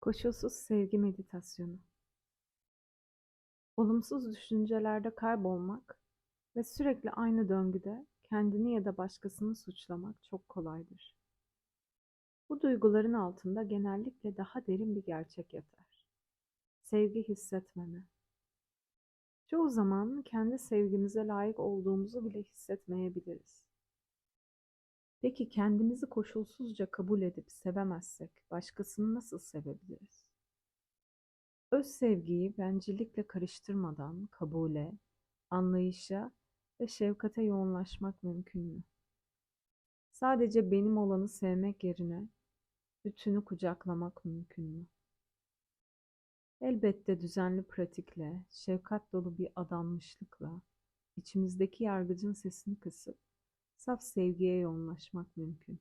Koşulsuz sevgi meditasyonu. Olumsuz düşüncelerde kaybolmak ve sürekli aynı döngüde kendini ya da başkasını suçlamak çok kolaydır. Bu duyguların altında genellikle daha derin bir gerçek yatar. Sevgi hissetmeme. Çoğu zaman kendi sevgimize layık olduğumuzu bile hissetmeyebiliriz. Peki kendimizi koşulsuzca kabul edip sevemezsek başkasını nasıl sevebiliriz? Öz sevgiyi bencillikle karıştırmadan kabule, anlayışa ve şefkate yoğunlaşmak mümkün mü? Sadece benim olanı sevmek yerine bütünü kucaklamak mümkün mü? Elbette düzenli pratikle, şefkat dolu bir adanmışlıkla, içimizdeki yargıcın sesini kısıp saf sevgiye yoğunlaşmak mümkün.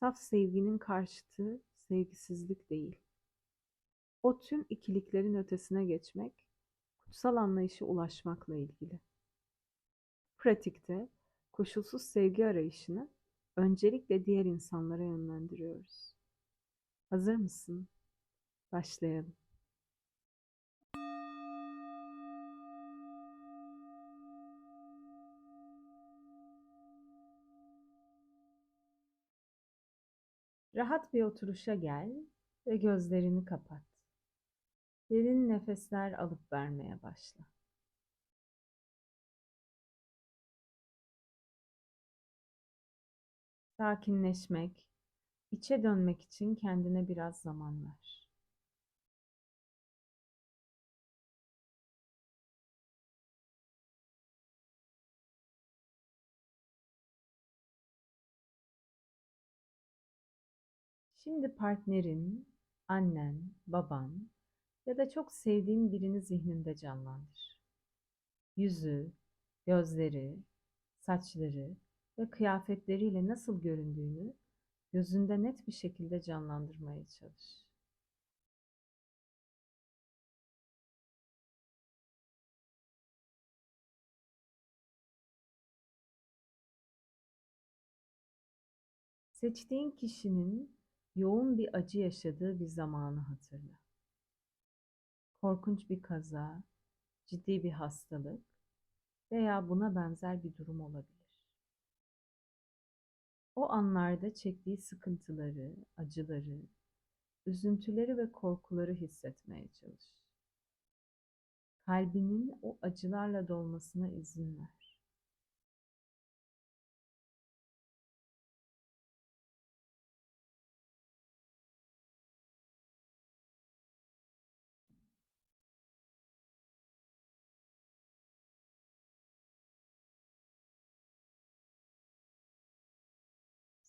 Saf sevginin karşıtı sevgisizlik değil. O tüm ikiliklerin ötesine geçmek, kutsal anlayışa ulaşmakla ilgili. Pratikte koşulsuz sevgi arayışını öncelikle diğer insanlara yönlendiriyoruz. Hazır mısın? Başlayalım. Rahat bir oturuşa gel ve gözlerini kapat. Derin nefesler alıp vermeye başla. Sakinleşmek, içe dönmek için kendine biraz zaman ver. Şimdi partnerin, annen, baban ya da çok sevdiğin birini zihninde canlandır. Yüzü, gözleri, saçları ve kıyafetleriyle nasıl göründüğünü gözünde net bir şekilde canlandırmaya çalış. Seçtiğin kişinin yoğun bir acı yaşadığı bir zamanı hatırla. Korkunç bir kaza, ciddi bir hastalık veya buna benzer bir durum olabilir. O anlarda çektiği sıkıntıları, acıları, üzüntüleri ve korkuları hissetmeye çalış. Kalbinin o acılarla dolmasına izin ver.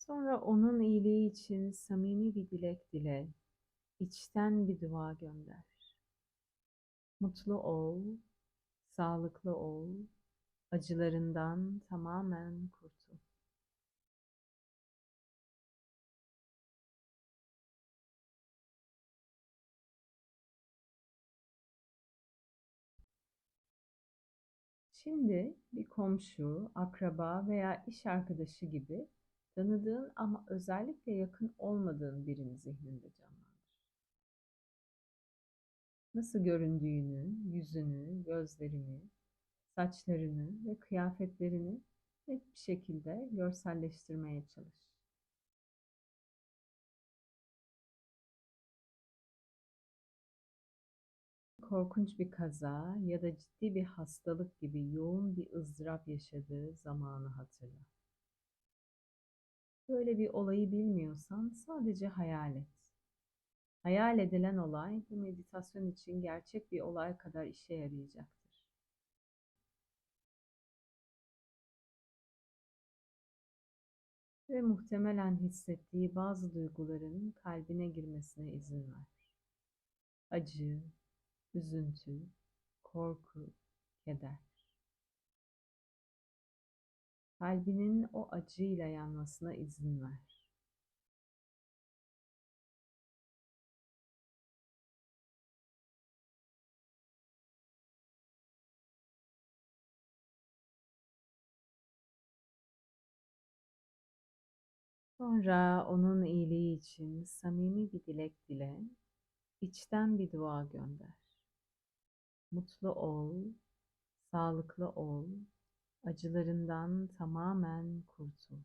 Sonra onun iyiliği için samimi bir dilek dile, içten bir dua gönder. Mutlu ol, sağlıklı ol, acılarından tamamen kurtul. Şimdi bir komşu, akraba veya iş arkadaşı gibi Tanıdığın ama özellikle yakın olmadığın birini zihninde canlandır. Nasıl göründüğünü, yüzünü, gözlerini, saçlarını ve kıyafetlerini net bir şekilde görselleştirmeye çalış. korkunç bir kaza ya da ciddi bir hastalık gibi yoğun bir ızdırap yaşadığı zamanı hatırla. Böyle bir olayı bilmiyorsan sadece hayal et. Hayal edilen olay bu meditasyon için gerçek bir olay kadar işe yarayacaktır. Ve muhtemelen hissettiği bazı duyguların kalbine girmesine izin ver. Acı, üzüntü, korku, keder. Kalbinin o acıyla yanmasına izin ver. Sonra onun iyiliği için samimi bir dilek dile, içten bir dua gönder. Mutlu ol, sağlıklı ol, acılarından tamamen kurtul.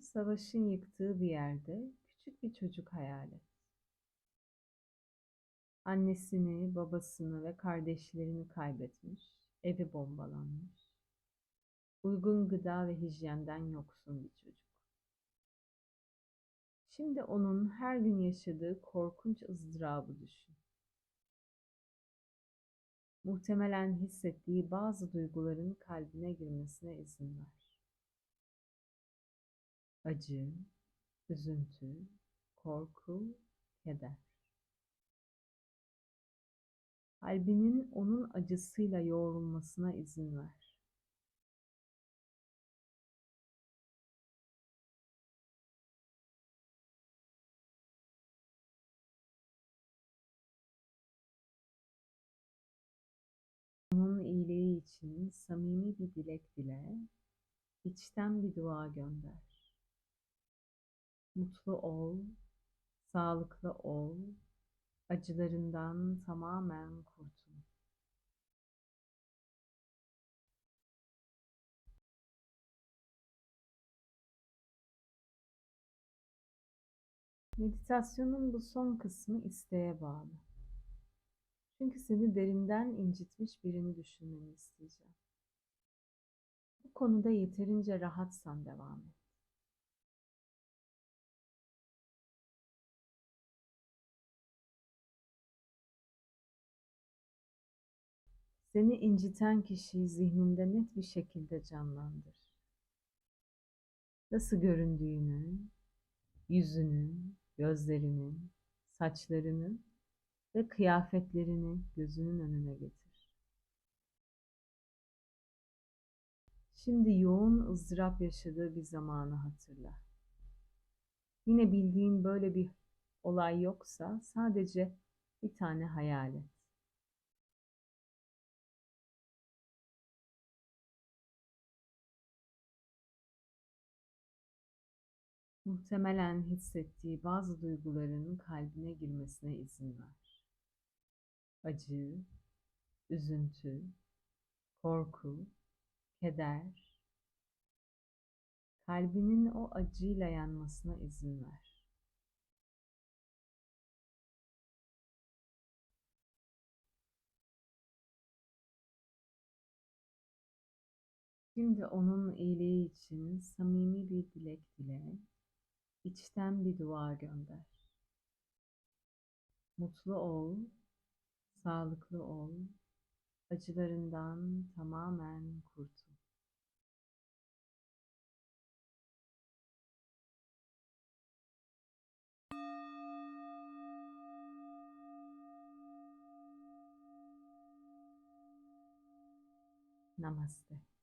Savaşın yıktığı bir yerde küçük bir çocuk hayal et. Annesini, babasını ve kardeşlerini kaybetmiş, evi bombalanmış. Uygun gıda ve hijyenden yoksun bir çocuk. Şimdi onun her gün yaşadığı korkunç ızdırabı düşün. Muhtemelen hissettiği bazı duyguların kalbine girmesine izin ver acı, üzüntü, korku, keder. Kalbinin onun acısıyla yoğrulmasına izin ver. İçin samimi bir dilek dile, içten bir dua gönder mutlu ol, sağlıklı ol, acılarından tamamen kurtul. Meditasyonun bu son kısmı isteğe bağlı. Çünkü seni derinden incitmiş birini düşünmeni isteyeceğim. Bu konuda yeterince rahatsan devam et. Seni inciten kişiyi zihninde net bir şekilde canlandır. Nasıl göründüğünü, yüzünü, gözlerini, saçlarını ve kıyafetlerini gözünün önüne getir. Şimdi yoğun ızdırap yaşadığı bir zamanı hatırla. Yine bildiğin böyle bir olay yoksa sadece bir tane hayal et. Muhtemelen hissettiği bazı duyguların kalbine girmesine izin ver. Acı, üzüntü, korku, keder, kalbinin o acıyla yanmasına izin ver. Şimdi onun iyiliği için samimi bir dilek dile içten bir dua gönder. Mutlu ol, sağlıklı ol, acılarından tamamen kurtul. Namaste.